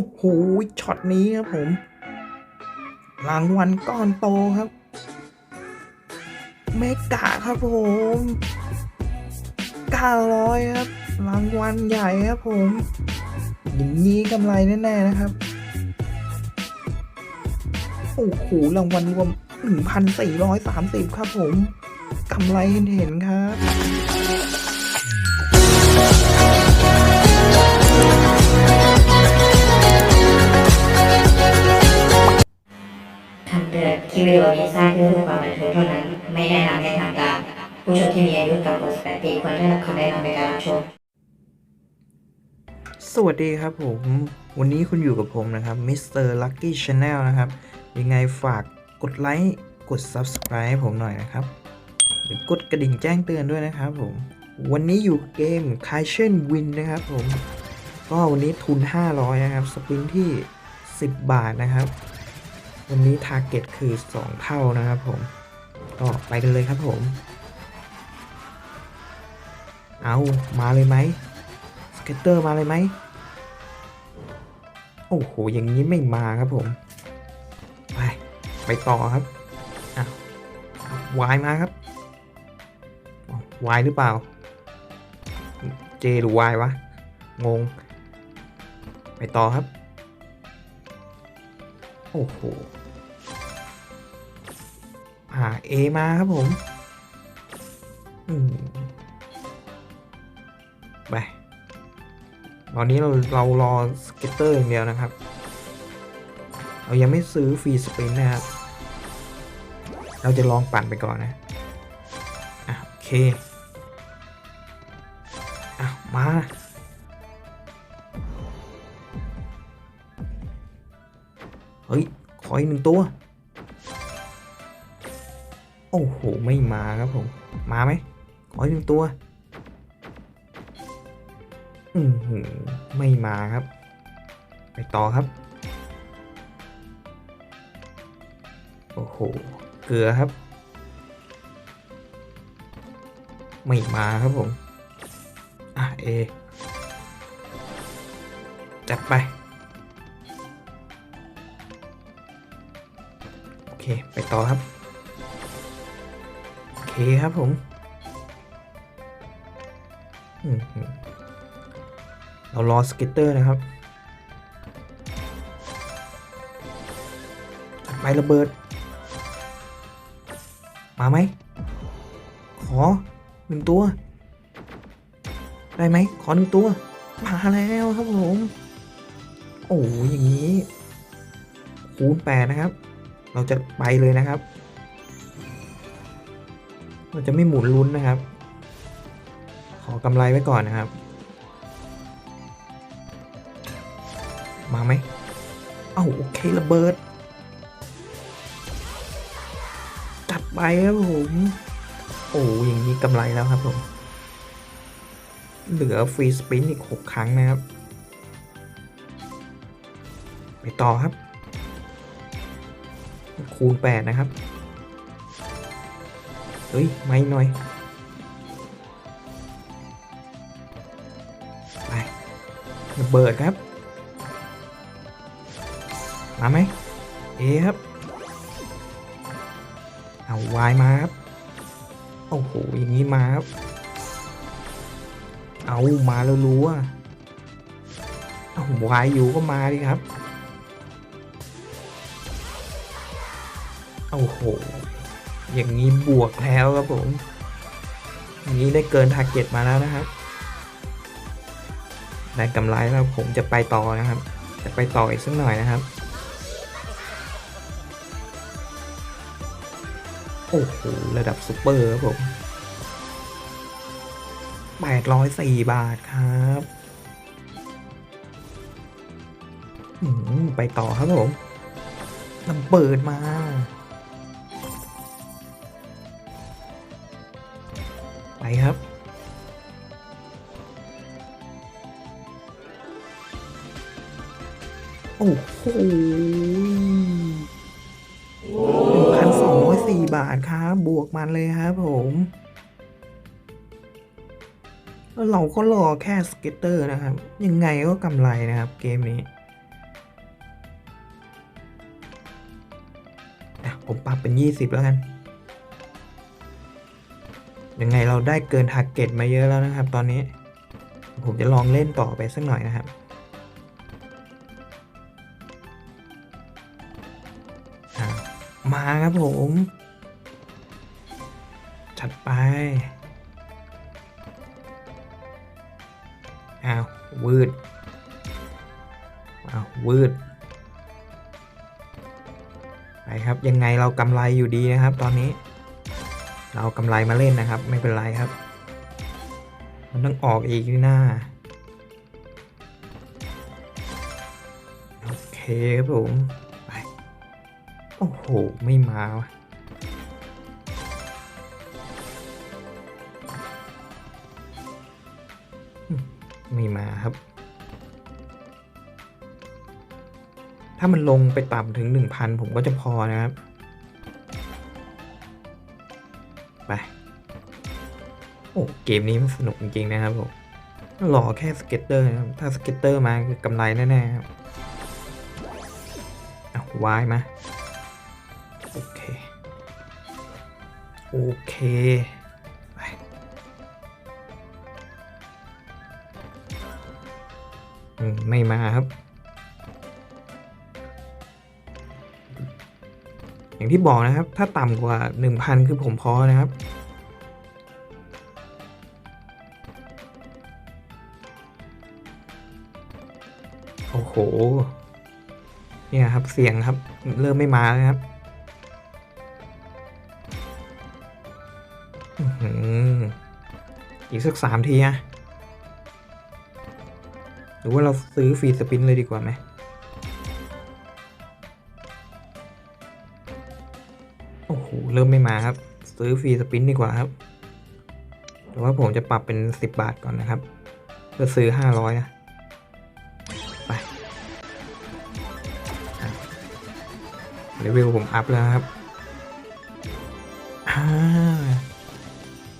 อ้โหช็อตนี้ครับผมรางวัลก้อนโตครับ เมกะครับผม900ครับรางวัลใหญ่ครับผมอย่างนี้กำไรแน่ๆนะครับ โอ้โหรางวัลรวม 1,430 ครับผมกำไรเห็นเห็นๆครับ ลิปวิดีโอนี้สร้างเพื่อความบันเทิงเท่านั้น ไม่แนะนำให้ทำตาม ผู้ชมที่มีอายุต่ำกว่า18ปีควรได้รับคำแนะนำในการรับชม สวัสดีครับผม วันนี้คุณอยู่กับผมนะครับ Mr. Lucky Channel นะครับ ยังไงฝากกดไลค์กด Subscribe ให้ผมหน่อยนะครับหรือกดกระดิ่งแจ้งเตือนด้วยนะครับผม วันนี้อยู่เกม k a i s h e n Win นะครับผม ก็วันนี้ทุน 500 นะครับ สปินที่ 10 บาทนะครับ วันนี้ t a r g e t คือ 2 เท่านะครับผม ก็ไปกันเลยครับผม เอามาเลยไหมสเก็ตเตอร์มาเลยไหม โอ้โห อย่างนี้ไม่มาครับผม ไป ไปต่อครับอะวายมาครับวายหรือเปล่า เจหรือวายวะ งง ไปต่อครับ โอ้โห หาเอมาครับผมไปตอนนี้เราเรารอสเก็ตเตอร์อย่างเดียวนะครับ เรายังไม่ซื้อฟรีสปรินต์นะครับ เราจะลองปั่นไปก่อนนะ อะโอเค อะมาเฮ้ย ขออีกหนึ่งตัว โอ้โห ไม่มาครับผม มาไหมขออีกหนึ่งตัว อือหือไม่มาครับ ไปต่อครับ โอ้โห เกลือครับ ไม่มาครับผม อะเอ จัดไป โอเค ไปต่อครับ คครับผมเรารอสเก็ตเตอร์นะครับไประเบิด มาไหม ขอหนึ่งตัว ได้ไหม ขอหนึ่งตัว มาแล้วครับผม โอ้ยอย่างนี้ คูณแปดนะครับ เราจะไปเลยนะครับ เราจะไม่หมุนลุ้นนะครับ ขอกำไรไว้ก่อนนะครับ มาไหมเอ้าโอเคระเบิดจัดไปครับผมโอ้อย่างนี้กำไรแล้วครับผม เหลือฟรีสปินอีก 6 ครั้งนะครับ ไปต่อครับ คูณ 8 นะครับ เฮ้ย ไม่หน่อย ไประเบิดครับ มาไหม เอครับ เอาวายมาครับ โอ้โห อย่างนี้มาครับ เอามาแล้วรู้อะเอาวายอยู่ก็มาดิครับ โอ้โห อย่างนี้บวกแล้วครับผมอย่างนี้ได้เกินทาร์เก็ตมาแล้วนะครับได้กำไรแล้วผมจะไปต่อนะครับ จะไปต่ออีกสักหน่อยนะครับ โอ้โห ระดับซุปเปอร์ครับผม804บาทครับไปต่อครับผมนำเปิดมาายครับ โอ้โหพันสองร้อยสี่บาทครับ บวกมันเลยครับผมเราก็รอแค่สเก็ตเตอร์นะครับ ยังไงก็กำไรนะครับเกมนี้ผมปรับเป็นยี่สิบแล้วกัน ยังไงเราได้เกินทาร์เก็ตมาเยอะแล้วนะครับ ตอนนี้ ผมจะลองเล่นต่อไปสักหน่อยนะครับ มาครับผมจัดไปอ้าววืดอ้าววืดไปครับ ยังไงเรากำไรอยู่ดีนะครับตอนนี้ เรากำไรมาเล่นนะครับ ไม่เป็นไรครับ มันต้องออกอีกนี่หน้าโอเคครับผมไปโอ้โห ไม่มาวะไม่มาครับ ถ้ามันลงไปต่ำถึงหนึ่งพันผมก็จะพอนะครับ ไป โอ้เกมนี้มันสนุกจริงๆนะครับผมรอแค่สเก็ตเตอร์นะครับถ้าสเก็ตเตอร์มาคือกำไรแน่ๆครับเอาวายมาโอเค โอเคไปไม่มาครับ อย่างที่บอกนะครับ ถ้าต่ำกว่า 1,000 คือผมพอนะครับ โอ้โห เนี่ยครับเสียงครับ เริ่มไม่มาแล้วครับอืมอีกสักสามทีอะหรือว่าเราซื้อฟรีสปินเลยดีกว่าไหม โอ้โห เริ่มไม่มาครับ ซื้อฟรีสปินดีกว่าครับแต่ว่าผมจะปรับเป็น10บาทก่อนนะครับเพื่อซื้อ500นะ ไปอะเลเวลผมอัพแล้วครับอ่า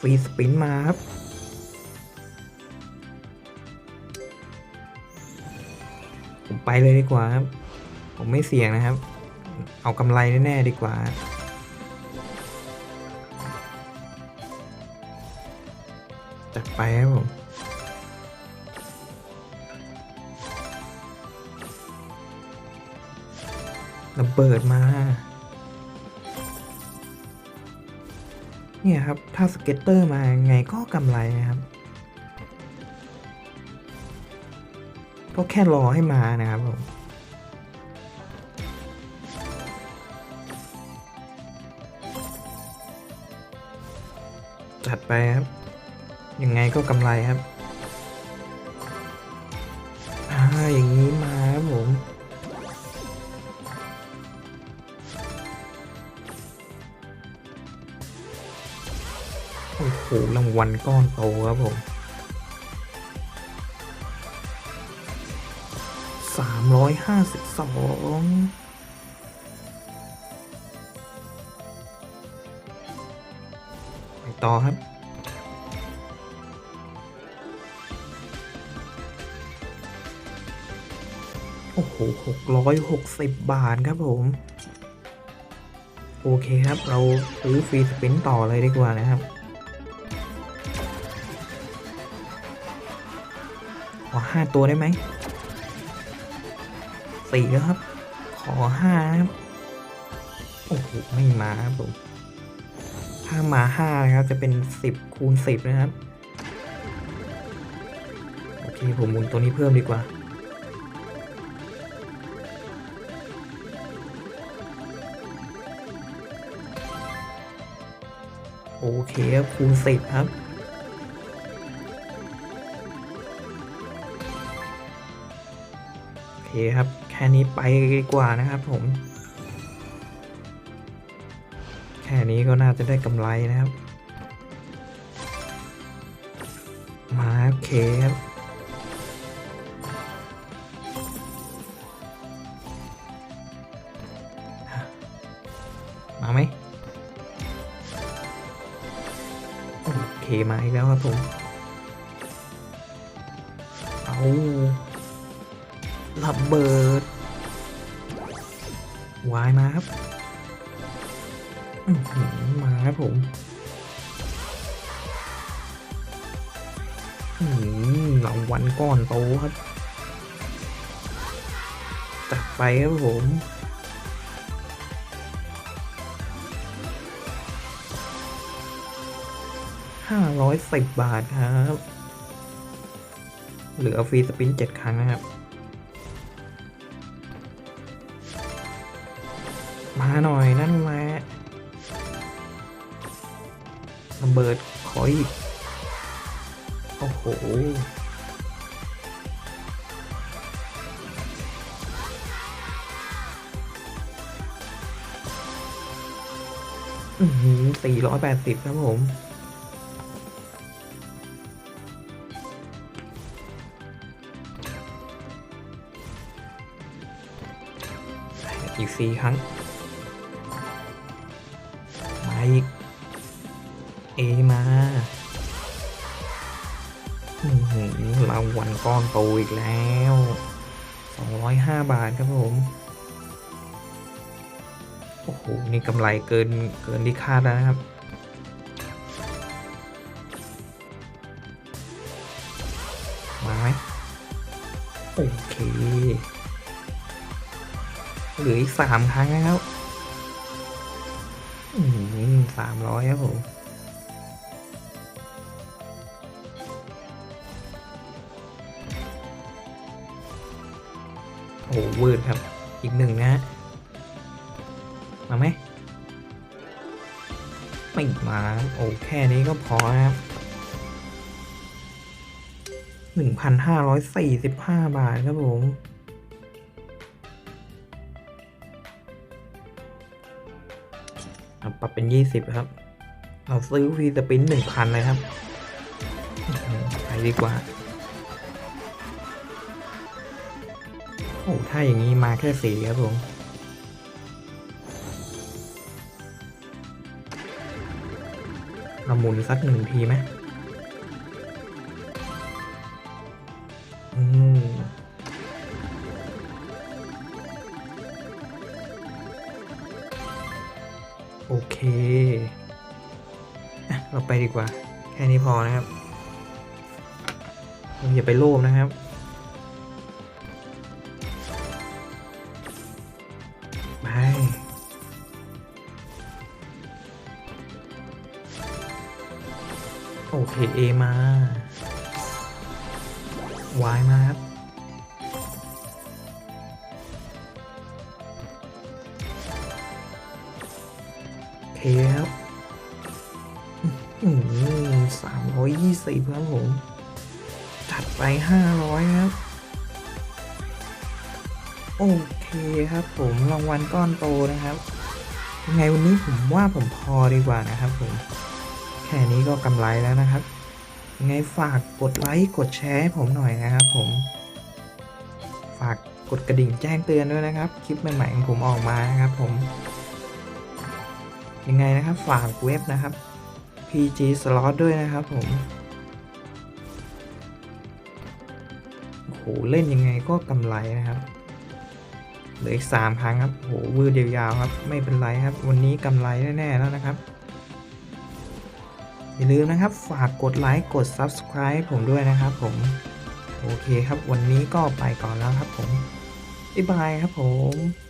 ฟรีสปินมาครับผมไปเลยดีกว่าครับ ผมไม่เสี่ยงนะครับ เอากำไรแน่ๆดีกว่า ไปครับผมระเบิดมา เนี่ยครับ ถ้าสเก็ตเตอร์มาไงก็กำไรนะครับ ก็แค่รอให้มานะครับผมจัดไปครับ ยังไงก็กำไรครับอ่าอย่างนี้มาครับผมโอ้โหรางวัลก้อนโตครับผมสามร้อยห้าสิบสองไปต่อครับ หหกร้อยหกสิบบาทครับผม โอเคครับเราซื้อฟรีสปินต่อเลยดีกว่านะครับขอห้าตัวได้ไหมสี่แล้วครับ ขอห้าครับโอ้โหไม่มาครับผมถ้ามาห้านะครับจะเป็นสิบคูณสิบนะครับโอเคผมหมุนตัวนี้เพิ่มดีกว่า โอเคครับคูณสิบครับโอเคครับ แค่นี้ไปดีกว่านะครับผม แค่นี้ก็น่าจะได้กำไรนะครับ มาโอเคครับ มาอีกแล้วครับผม เอาระเบิด วายมาครับมาครับผมหือรางวัลก้อนโตครับ จัดไปครับผม ห้าร้อยสิบบาทครับ เหลือฟรีสปินเจ็ดครั้งนะครับ มาหน่อยนั่นแหละระเบิดขออีก โอ้โหอือหือสี่ร้อยแปดสิบครับผม อีกสี่ครั้ง มาอีก เอมาอือหือราวัลก้อนโตอีกแล้วสองร้อยห้าบาทครับผม โอ้โห นี่กำไรเกินเกินที่คาดแล้วนะครับ มาไหมโอเค เหลืออีกสามครั้งนะครับอืมสามร้อยครับผมโอ้โหวืดครับ อีกหนึ่งนะฮะ มาไหม ไม่มา โอ้แค่นี้ก็พอครับหนึ่งพันห้าร้อยสี่สิบห้าบาทครับผม รับเป็นยี่สิบครับ เราซื้อฟรีสปินหนึ่งพันเลยครับไปดีกว่า โอ้ถ้าอย่างนี้มาแค่สี่ครับผมเราหมุนสักหนึ่งทีไหม ดีกว่า แค่นี้พอนะครับอย่าไปโลภนะครับ ไป โอเคเอมาวายมาครับ อยยี่สิบครับผมจัดไปห้าร้อยครับ โอเคครับผมรางวัลก้อนโตนะครับยังไงวันนี้ผมว่าผมพอดีกว่านะครับผมแค่นี้ก็กำไรแล้วนะครับยังไงฝากกดไลค์กดแชร์ให้ผมหน่อยนะครับผม ฝากกดกระดิ่งแจ้งเตือนด้วยนะครับ คลิปใหม่ๆของผมออกมานะครับผม ยังไงนะครับฝากเว็บนะครับ PG Slot ด้วยนะครับผม โอ้โหเล่นยังไงก็กำไรนะครับเหลืออีกสามครั้งครับโอ้โหวืดยาวๆครับ ไม่เป็นไรครับ วันนี้กำไรแน่ๆแล้วนะครับ อย่าลืมนะครับ ฝากกดไลค์กด Subscribe ผมด้วยนะครับผมโอเคครับ วันนี้ก็ไปก่อนแล้วครับผมบ๊ายบายครับผม